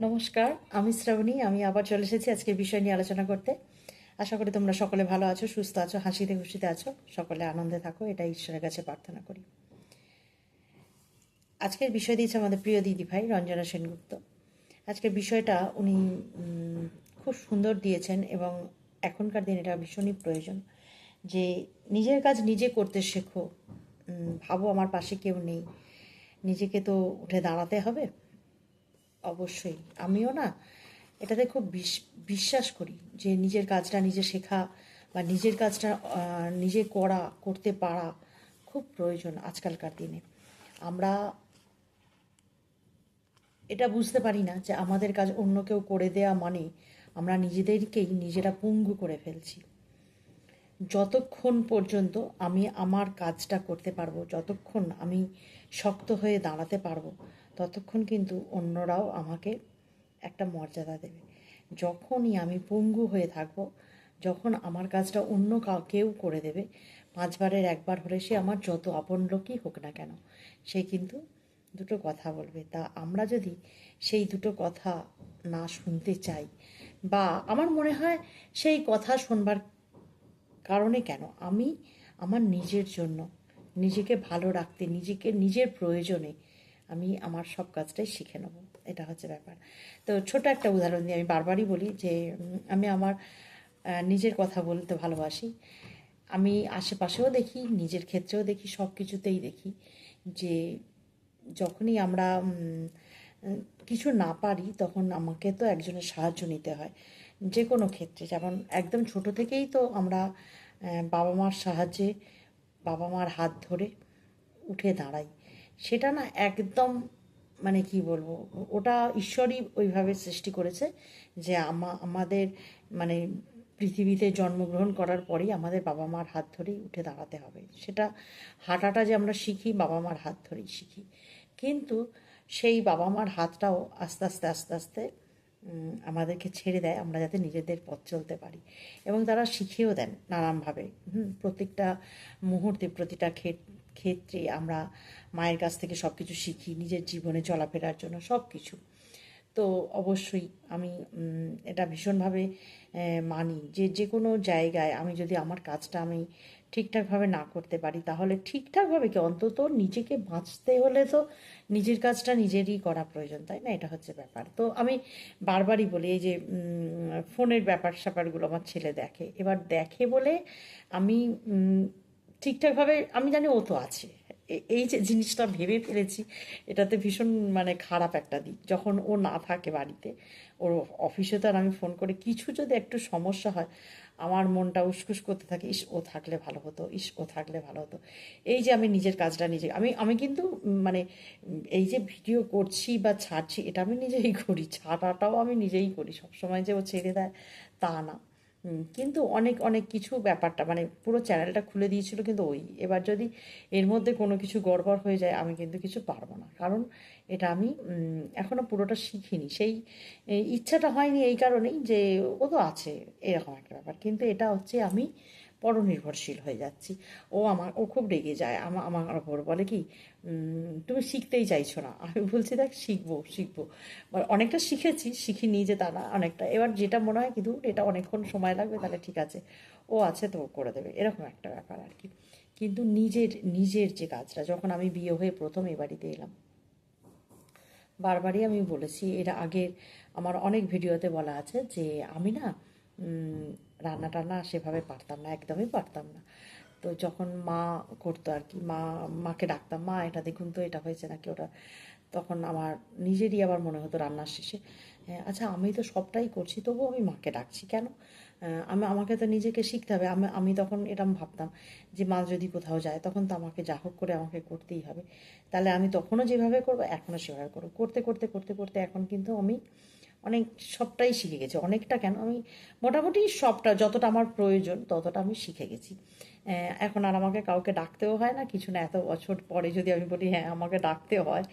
নমস্কার, আমি শ্রাবণী, আমি আবার চলে এসেছি আজকের বিষয় নিয়ে আলোচনা করতে। আশা করি তোমরা সকলে ভালো আছো, সুস্থ আছো, হাসিতে খুশিতে আছো। সকলে আনন্দে থাকো এটা ঈশ্বরের কাছে প্রার্থনা করি। আজকের বিষয় দিয়েছে আমাদের প্রিয় দিদি ভাই রঞ্জনা সেনগুপ্ত। আজকের বিষয়টা উনি খুব সুন্দর দিয়েছেন এবং এখনকার দিন এটা ভীষণই প্রয়োজন। যে নিজের কাজ নিজে করতে শেখো ভাবো আমার পাশে কেউ নেই, নিজেকে তো উঠে দাঁড়াতে হবে। অবশ্যই। আমিও না এটাতে খুব বিশ- বিশ্বাস করি যে নিজের কাজটা নিজে শেখা বা নিজের কাজটা নিজে করা, করতে পারা খুব প্রয়োজন আজকালকার দিনে। আমরা এটা বুঝতে পারি না যে আমাদের কাজ অন্য কেউ করে দেয়া মানে আমরা নিজেদেরকেই নিজেরা পঙ্গু করে ফেলছি। যতক্ষণ পর্যন্ত আমি আমার কাজটা করতে পারব, যতক্ষণ আমি শক্ত হয়ে দাঁড়াতে পারব ততক্ষণ কিন্তু অন্যরাও আমাকে একটা মর্যাদা দেবে। যখনই আমি পঙ্গু হয়ে থাকব, যখন আমার কাজটা অন্য কাউ করে দেবে, পাঁচবারের একবার হলে সে আমার যত আপন লোকই হোক না কেন, সে কিন্তু দুটো কথা বলবে। তা আমরা যদি সেই দুটো কথা না শুনতে চাই বা আমার মনে হয় সেই কথা শুনবার কারণে কেন? আমি আমার নিজের জন্য, নিজেকে ভালো রাখতে, নিজেকে, নিজের প্রয়োজনে আমি আমার সব কাজটাই শিখে নেব। এটা হচ্ছে ব্যাপার। তো ছোট একটা উদাহরণ দিয়ে আমি বারবারই বলি যে আমি আমার নিজের কথা বলতে ভালোবাসি। আমি আশেপাশেও দেখি, নিজের ক্ষেত্রেও দেখি সব কিছুতেই দেখি যে, যখনই আমরা কিছু না পারি, তখন আমাকে তো একজনের সাহায্য নিতে হয়। যে কোনো ক্ষেত্রে, যেমন একদম ছোট থেকেই তো আমরা বাবা মার সাহায্যে, বাবা মার হাত ধরে উঠে দাঁড়াই। সেটা না একদম মানে কি বলব, ওটা ঈশ্বরই ওইভাবে সৃষ্টি করেছে যে আমা, আমাদের মানে পৃথিবীতে জন্মগ্রহণ করার পরেই আমাদের বাবা মার হাত ধরেই উঠে দাঁড়াতে হবে। সেটা হাঁটাটা যে আমরা শিখি, বাবা মার হাত ধরেই শিখি। কিন্তু সেই বাবা মার হাতটাও আস্তে আস্তে আস্তে আস্তে আমাদেরকে ছেড়ে দেয়, আমরা যাতে নিজেদের পথ চলতে পারি। এবং তারা শিখিয়েও দেন নানানভাবে। প্রত্যেকটা মুহূর্তে, প্রতিটা ক্ষেত- ক্ষেত্রে আমরা মায়ের কাছ থেকে সব কিছু শিখি, নিজের জীবনে চলাফেরার জন্য সব কিছু তো অবশ্যই আমি এটা ভীষণভাবে মানি যে যে কোনো জায়গায় আমি যদি আমার কাজটা আমি ঠিকঠাকভাবে না করতে পারি, তাহলে ঠিকঠাকভাবে কি অন্তত নিজেকে বাঁচতে হলে তো নিজের কাজটা নিজেরই করা প্রয়োজন, তাই না? এটা হচ্ছে ব্যাপার। তো আমি বারবারই বলি, এই যে ফোনের ব্যাপার স্যাপারগুলো আমার ছেলে দেখে। এবার দেখে বলে আমি ঠিকঠাকভাবে, আমি জানি ও তো আছে। এই যে জিনিসটা ভেবে ফেলেছি, এটাতে ভীষণ মানে খারাপ একটা দিক। যখন ও না থাকে বাড়িতে, ওর অফিসে তো আর আমি ফোন করে। কিছু যদি একটু সমস্যা হয়, আমার মনটা উসকুস করতে থাকে, ইস, ও থাকলে ভালো হতো, ইস, ও থাকলে ভালো হতো। এই যে আমি নিজের কাজটা নিজে, আমি আমি কিন্তু মানে এই যে ভিডিও করছি বা ছাড়ছি, এটা আমি নিজেই করি, ছাড়াটাও আমি নিজেই করি। সবসময় যে ও ছেড়ে দেয়, তা না। কিন্তু অনেক অনেক কিছু ব্যাপারটা মানে পুরো চ্যানেলটা খুলে দিয়েছিল কিন্তু ওই, এবার যদি এর মধ্যে কোনো কিছু গড়বড় হয়ে যায়, আমি কিন্তু কিছু পারব না। কারণ এটা আমি এখনও এখনও পুরোটা শিখিনি। সেই ইচ্ছাটা হয়নি এই কারণেই যে ও তো আছে, এরকম একটা ব্যাপার। কিন্তু এটা হচ্ছে আমি পরনির্ভরশীল হয়ে যাচ্ছি। ও আমার, ও খুব রেগে যায়। আমা, আমার ওপর বলে কি তুমি শিখতেই চাইছো না। আমি বলছি, দেখ, শিখব শিখব। অনেকটা শিখেছি, শিখিনি যে তা না, অনেকটা। এবার যেটা মনে হয় কিন্তু এটা অনেকক্ষণ সময় লাগবে, তাহলে ঠিক আছে। ও আছে তো করে দেবে। এরকম একটা ব্যাপার আর কি। কিন্তু নিজের নিজের যে কাজটা, যখন আমি বিয়ে হয়ে প্রথম এ বাড়িতে এলাম, বারবারই আমি বলেছি, এর আগের আমার অনেক ভিডিওতে বলা আছে যে, আমি না রান্না টান্না সেভাবে পারতাম না একদমই পারতাম না। তো যখন মা করতো আর কি মা মাকে ডাকতাম মা এটা দেখুন তো এটা হয়েছে নাকি ওটা? তখন আমার নিজেরই আবার মনে হতো রান্নার শেষে হ্যাঁ, আচ্ছা আমি তো সবটাই করছি তবুও আমি মাকে ডাকছি কেন? আমি আমাকে তো নিজেকে শিখতে হবে। আমি আমি তখন এরম ভাবতাম যে মা যদি কোথাও যায় তখন তো আমাকে যা হোক করে আমাকে করতেই হবে। তাহলে আমি তখনও যেভাবে করব এখনও সেভাবে করব। করতে করতে করতে করতে এখন কিন্তু আমি অনেক সবটাই শিখে গেছি। অনেকটা কেন? আমি মোটামুটি সবটা, যতটা আমার প্রয়োজন ততটা আমি শিখে গেছি। এখন আর আমাকে কাউকে ডাকতেও হয় না, কিছু না, এত বছর পরে যদি আমি বলি হ্যাঁ আমাকে ডাকতে হয়,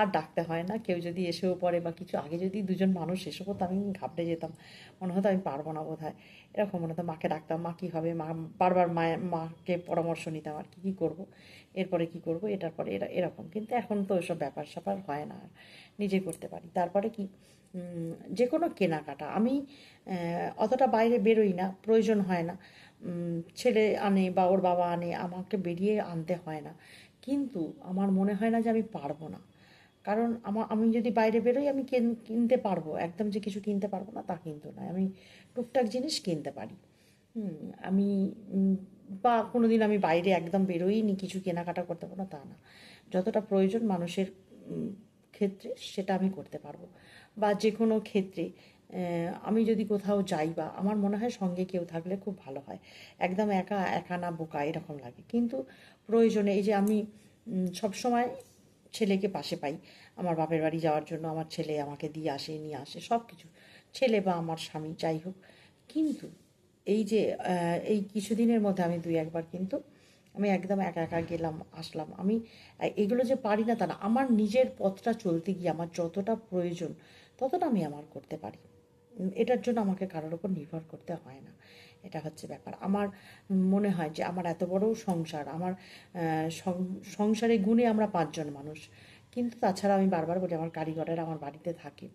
আর ডাকতে হয় না। কেউ যদি এসেও পড়ে বা কিছু, আগে যদি দুজন মানুষ এসে পড়তো, আমি ঘাবড়ে যেতাম। মনে হতো আমি পারব না বোধ হয় এরকম মনে হতো, মাকে ডাকতাম, মা কী হবে? মা বারবার মায়ের, মাকে পরামর্শ নিতাম, আর কি, কী করব? এরপরে কি করব? এটার পরে এরা, এরকম। কিন্তু এখন তো ওসব ব্যাপার স্যাপার হয় না নিজে করতে পারি। তারপরে কি? যে কোনো কেনাকাটা। আমি অতটা বাইরে বেরোই না, প্রয়োজন হয় না। ছেলে আনে বা ওর বাবা আনে, আমাকে বেরিয়ে আনতে হয় না। কিন্তু আমার মনে হয় না যে আমি পারব না। কারণ আমার আমি যদি বাইরে বেরোই, আমি কিন- কিনতে পারব। একদম যে কিছু কিনতে পারব না, তা কিন্তু নয়। আমি টুকটাক জিনিস কিনতে পারি। আমি বা কোনো দিন আমি বাইরে একদম বেরোইনি, কিছু কেনাকাটা করতে পারব না, তা না। যতটা প্রয়োজন মানুষের ক্ষেত্রে সেটা আমি করতে পারব। বা যে কোনো ক্ষেত্রে আমি যদি কোথাও যাই বা আমার মনে হয় সঙ্গে কেউ থাকলে খুব ভালো হয়। একদম একা একা না বোকা, এরকম লাগে। কিন্তু প্রয়োজনে এই যে আমি সবসময় ছেলেকে পাশে পাই। আমার বাপের বাড়ি যাওয়ার জন্য আমার ছেলে আমাকে দিয়ে আসে, নিয়ে আসে সব কিছু ছেলে বা আমার স্বামী, যাই হোক। কিন্তু এই যে এই কিছুদিনের মধ্যে আমি দুই একবার কিন্তু আমি একদম একা একা গেলাম, আসলাম। আমি, এগুলো যে পারি না তা না, আমার নিজের পথটা চলতে গিয়ে আমার যতটা প্রয়োজন, ততটা আমি আমার করতে পারি। এটার জন্য আমাকে কারোর ওপর নির্ভর করতে হয় না। এটা হচ্ছে ব্যাপার। আমার মনে হয় যে আমার এত বড় সংসার, আমার সংসারে গুণে আমরা পাঁচজন মানুষ। কিন্তু তাছাড়া আমি বারবার বলি, আমার কারিগরের আমার বাড়িতে থাকে।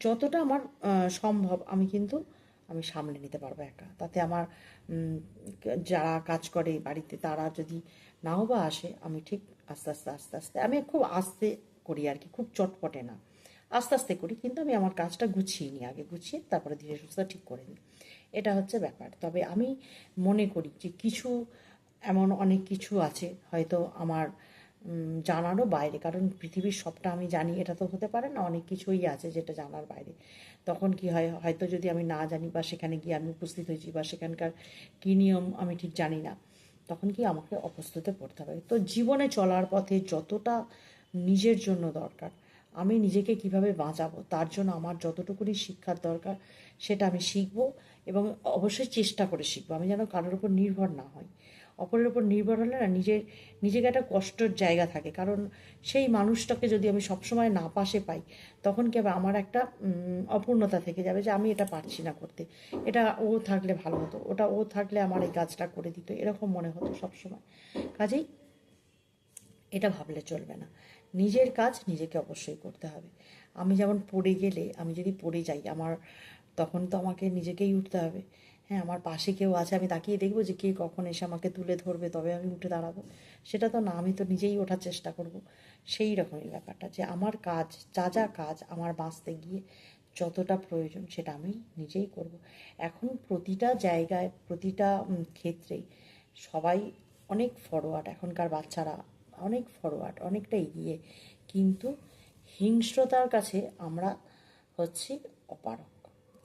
যতটা আমার সম্ভব আমি কিন্তু, আমি সামলে নিতে পারব একা। তাতে আমার যারা কাজ করে বাড়িতে, তারা যদি নাও বা আসে, আমি ঠিক আস্তে আস্তে আস্তে আস্তে, আমি খুব আস্তে করি আর কি, খুব চটপটে না। আস্তে আস্তে করি, কিন্তু আমি আমার কাজটা গুছিয়ে নিই, আগে গুছিয়ে তারপরে ধীরে সুস্থ ঠিক করে নিই। এটা হচ্ছে ব্যাপার। তবে আমি মনে করি যে কিছু, এমন অনেক কিছু আছে হয়তো আমার জানারও বাইরে। কারণ পৃথিবীর সবটা আমি জানি, এটা তো হতে পারে না, অনেক কিছুই আছে যেটা জানার বাইরে। তখন কি হয়, হয়তো যদি আমি না জানি বা সেখানে গিয়ে আমি উপস্থিত হয়েছি বা সেখানকার কী নিয়ম আমি ঠিক জানি না, তখন কি আমাকে অপ্রস্তুতে পড়তে হবে? তো জীবনে চলার পথে যতটা নিজের জন্য দরকার আমি নিজেকে কীভাবে বাঁচাবো? তার জন্য আমার যতটুকুনি শিক্ষার দরকার, সেটা আমি শিখব এবং অবশ্যই চেষ্টা করে শিখব। আমি যেন কারোর উপর নির্ভর না হই। অপরের উপর নির্ভর হলে না নিজের নিজেকে একটা কষ্টর জায়গা থাকে। কারণ সেই মানুষটাকে যদি আমি সবসময় না পাশে পাই, তখন কি হবে আমার একটা অপূর্ণতা থেকে যাবে যে আমি এটা পারছি না করতে। এটা ও থাকলে ভালো হতো, ওটা ও থাকলে আমার এই কাজটা করে দিত। এরকম মনে হতো সবসময়। কাজেই এটা ভাবলে চলবে না। নিজের কাজ নিজেকে অবশ্যই করতে হবে। আমি যেমন পড়ে গেলে, আমি যদি পড়ে যাই, আমার তখন তো আমাকে নিজেকেই উঠতে হবে। হ্যাঁ আমার পাশে কেউ আছে, আমি তাকিয়ে দেখব যে কে কখন এসে আমাকে তুলে ধরবে, তবে আমি উঠে দাঁড়াবো। সেটা তো না, আমি তো নিজেই ওঠার চেষ্টা করব। সেই রকমই ব্যাপারটা যে আমার কাজ, যা যা কাজ আমার বাঁচতে গিয়ে যতটা প্রয়োজন সেটা আমি নিজেই করব। এখন প্রতিটা জায়গায়, প্রতিটা ক্ষেত্রেই সবাই অনেক ফরওয়ার্ড এখনকার বাচ্চারা অনেক ফরওয়ার্ড অনেকটা এগিয়ে। কিন্তু হিংস্রতার কাছে আমরা হচ্ছি অপারক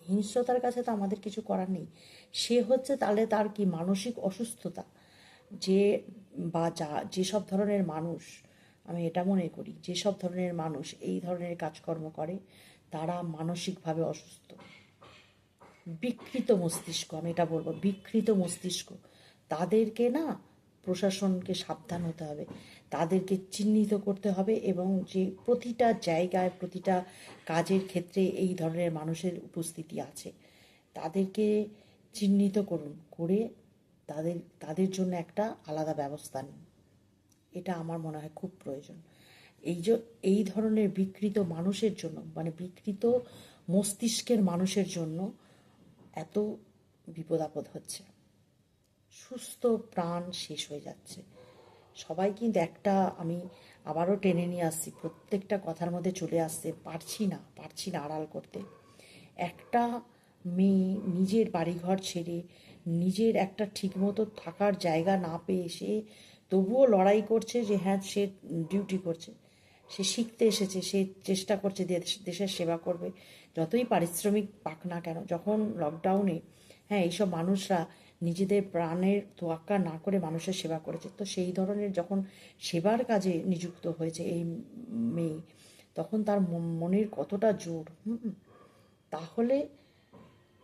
হিংস্রতার কাছে তো আমাদের কিছু করার নেই। সে হচ্ছে তাহলে তার কি মানসিক অসুস্থতা? যে বা যা যেসব ধরনের মানুষ, আমি এটা মনে করি যেসব ধরনের মানুষ এই ধরনের কাজকর্ম করে, তারা মানসিকভাবে অসুস্থ। বিকৃত মস্তিষ্ক, আমি এটা বলব, বিকৃত মস্তিষ্ক। তাদেরকে না প্রশাসনকে সাবধান হতে হবে। তাদেরকে চিহ্নিত করতে হবে এবং যে প্রতিটা জায়গায়, প্রতিটা কাজের ক্ষেত্রে এই ধরনের মানুষের উপস্থিতি আছে। তাদেরকে চিহ্নিত করুন, করে তাদের তাদের জন্য একটা আলাদা ব্যবস্থা নিন। এটা আমার মনে হয় খুব প্রয়োজন। এই যে এই ধরনের বিকৃত মানুষের জন্য মানে বিকৃত মস্তিষ্কের মানুষের জন্য এত বিপদ আপদ হচ্ছে। সুস্থ প্রাণ শেষ হয়ে যাচ্ছে। সবাই কিন্তু একটা আমি আবারও টেনে নিয়ে আসছি, প্রত্যেকটা কথার মধ্যে চলে আসছে, পারছি না পারছি না আড়াল করতে। একটা মেয়ে নিজের বাড়িঘর ছেড়ে নিজের একটা ঠিকমতো থাকার জায়গা না পেয়ে সে তবুও লড়াই করছে যে হ্যাঁ সে ডিউটি করছে। সে শিখতে এসেছে, সে চেষ্টা করছে দেশ- দেশের সেবা করবে। যতই পারিশ্রমিক পাক না কেন, যখন লকডাউনে হ্যাঁ এইসব মানুষরা নিজেদের প্রাণের তোয়াক্কা না করে মানুষের সেবা করেছে। তো সেই ধরনের যখন সেবার কাজে নিযুক্ত হয়েছে এই মেয়ে, তখন তার মন- মনের কতটা জোর তাহলে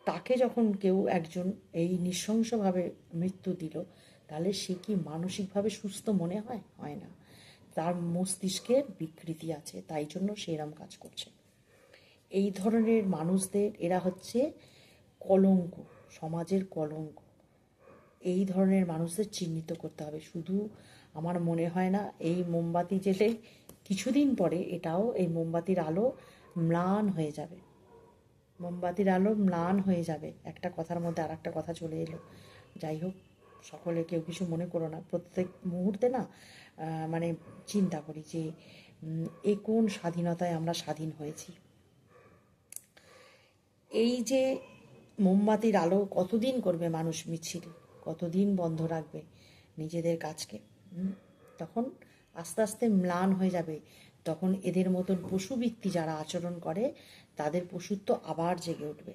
তাকে যখন কেউ একজন এই নৃশংসভাবে মৃত্যু দিল, তাহলে সে কি মানসিকভাবে সুস্থ মনে হয়? হয় না। তার মস্তিষ্কের বিকৃতি আছে, তাই জন্য সে এরম কাজ করছে। এই ধরনের মানুষদের, এরা হচ্ছে কলঙ্ক, সমাজের কলঙ্ক। এই ধরনের মানুষদের চিহ্নিত করতে হবে। শুধু আমার মনে হয় না, এই মোমবাতি জেলে কিছুদিন পরে এটাও এই মোমবাতির আলো ম্লান হয়ে যাবে। মোমবাতির আলো ম্লান হয়ে যাবে। একটা কথার মধ্যে আর একটা কথা চলে এলো। যাই হোক, সকলে কেউ কিছু মনে করো না। প্রত্যেক মুহূর্তে না মানে চিন্তা করি যে এ কোন স্বাধীনতায় আমরা স্বাধীন হয়েছি। এই যে মোমবাতির আলো কতদিন করবে মানুষ মিছিল? কতদিন বন্ধ রাখবে নিজেদের কাজকে? তখন আস্তে আস্তে ম্লান হয়ে যাবে। তখন এদের মতন পশুবৃত্তি যারা আচরণ করে, তাদের পশুত্ব আবার জেগে উঠবে।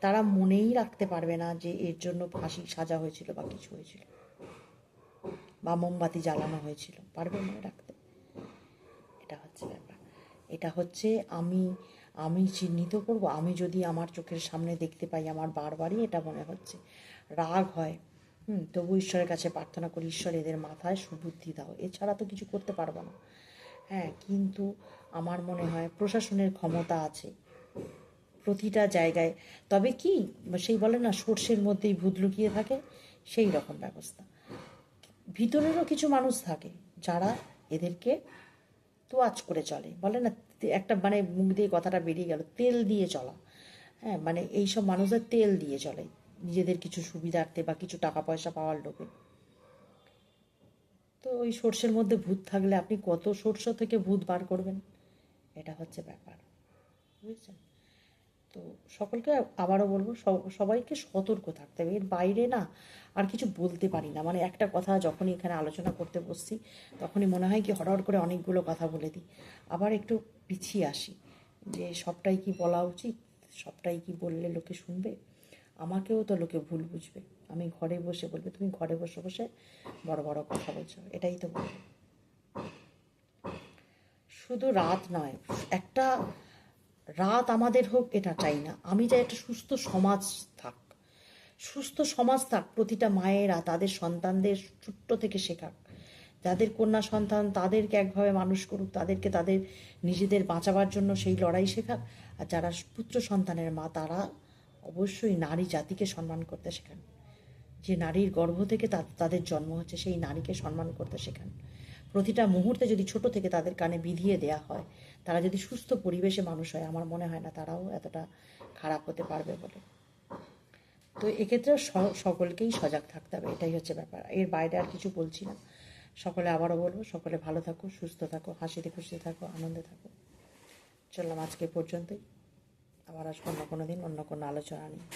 তারা মনেই রাখতে পারবে না যে এর জন্য ফাঁসি সাজা হয়েছিল বা কিছু হয়েছিল। বা মোমবাতি জ্বালানো হয়েছিল। পারবে মনে রাখতে? এটা হচ্ছে ব্যাপার। এটা হচ্ছে আমি আমি চিহ্নিত করব। আমি যদি আমার চোখের সামনে দেখতে পাই, আমার বারবারই এটা মনে হচ্ছে। রাগ হয়। হুম, তবু ঈশ্বরের কাছে প্রার্থনা করি, ঈশ্বর এদের মাথায় সুবুদ্ধি দাও। এছাড়া তো কিছু করতে পারব না। হ্যাঁ কিন্তু আমার মনে হয় প্রশাসনের ক্ষমতা আছে প্রতিটা জায়গায়। তবে কি, সেই বলে না, সর্ষের মধ্যেই ভূত লুকিয়ে থাকে, সেই রকম ব্যবস্থা। ভিতরেরও কিছু মানুষ থাকে যারা এদেরকে তোয়াজ করে চলে। বলে না, একটা মানে মুখ দিয়ে কথাটা বেরিয়ে গেল, তেল দিয়ে চলা। হ্যাঁ মানে এইসব মানুষদের তেল দিয়ে চলে। নিজেদের কিছু সুবিধার্থে বা কিছু টাকা পয়সা পাওয়ার লোভে। তো ওই সর্ষের মধ্যে ভূত থাকলে আপনি কত সর্ষ থেকে ভূত বার করবেন? এটা হচ্ছে ব্যাপার। বুঝছেন? তো সকলকে আবারও বলব সবাইকে সতর্ক থাকতে হবে। এর বাইরে না আর কিছু বলতে পারি না। মানে একটা কথা যখনই এখানে আলোচনা করতে বসছি, তখনই মনে হয় কি হঠাৎ করে অনেকগুলো কথা বলে দিই। আবার একটু পিছিয়ে আসি যে সবটাই কি বলা উচিত? সবটাই কি বললে লোকে শুনবে? আমাকেও তো লোকে ভুল বুঝবে। আমি ঘরে বসে বলবে, তুমি ঘরে বসে বসে বড় বড় কথা বলছো। এটাই তো বলবে শুধু রাত নয়, একটা রাত আমাদের হোক, এটা চাই না। আমি চাই একটা সুস্থ সমাজ থাক। সুস্থ সমাজ থাক, প্রতিটা মায়েরা তাদের সন্তানদের ছোট্ট থেকে শেখাক। যাদের কন্যা সন্তান তাদেরকে একভাবে মানুষ করুক, তাদেরকে তাদের নিজেদের বাঁচাবার জন্য সেই লড়াই শেখাক। আর যারা পুত্র সন্তানের মা, তারা অবশ্যই নারী জাতিকে সম্মান করতে শেখান। যে নারীর গর্ভ থেকে তাদের জন্ম হচ্ছে, সেই নারীকে সম্মান করতে শেখান। প্রতিটা মুহূর্তে যদি ছোট থেকে তাদের কানে বিধিয়ে দেয়া হয়, তারা যদি সুস্থ পরিবেশে মানুষ হয়, আমার মনে হয় না তারাও এতটা খারাপ হতে পারবে বলে। তো এক্ষেত্রে সকলকেই সজাগ থাকতে হবে, এটাই হচ্ছে ব্যাপার। এর বাইরে আর কিছু বলছি না। সকলে আবারও বলব, সকলে ভালো থাকো, সুস্থ থাকো, হাসিতে খুশিতে থাকো, আনন্দে থাকো। চললাম আজকে পর্যন্তই। আবার আসব অন্য কোনো দিন অন্য কোনো আলোচনা নিয়ে।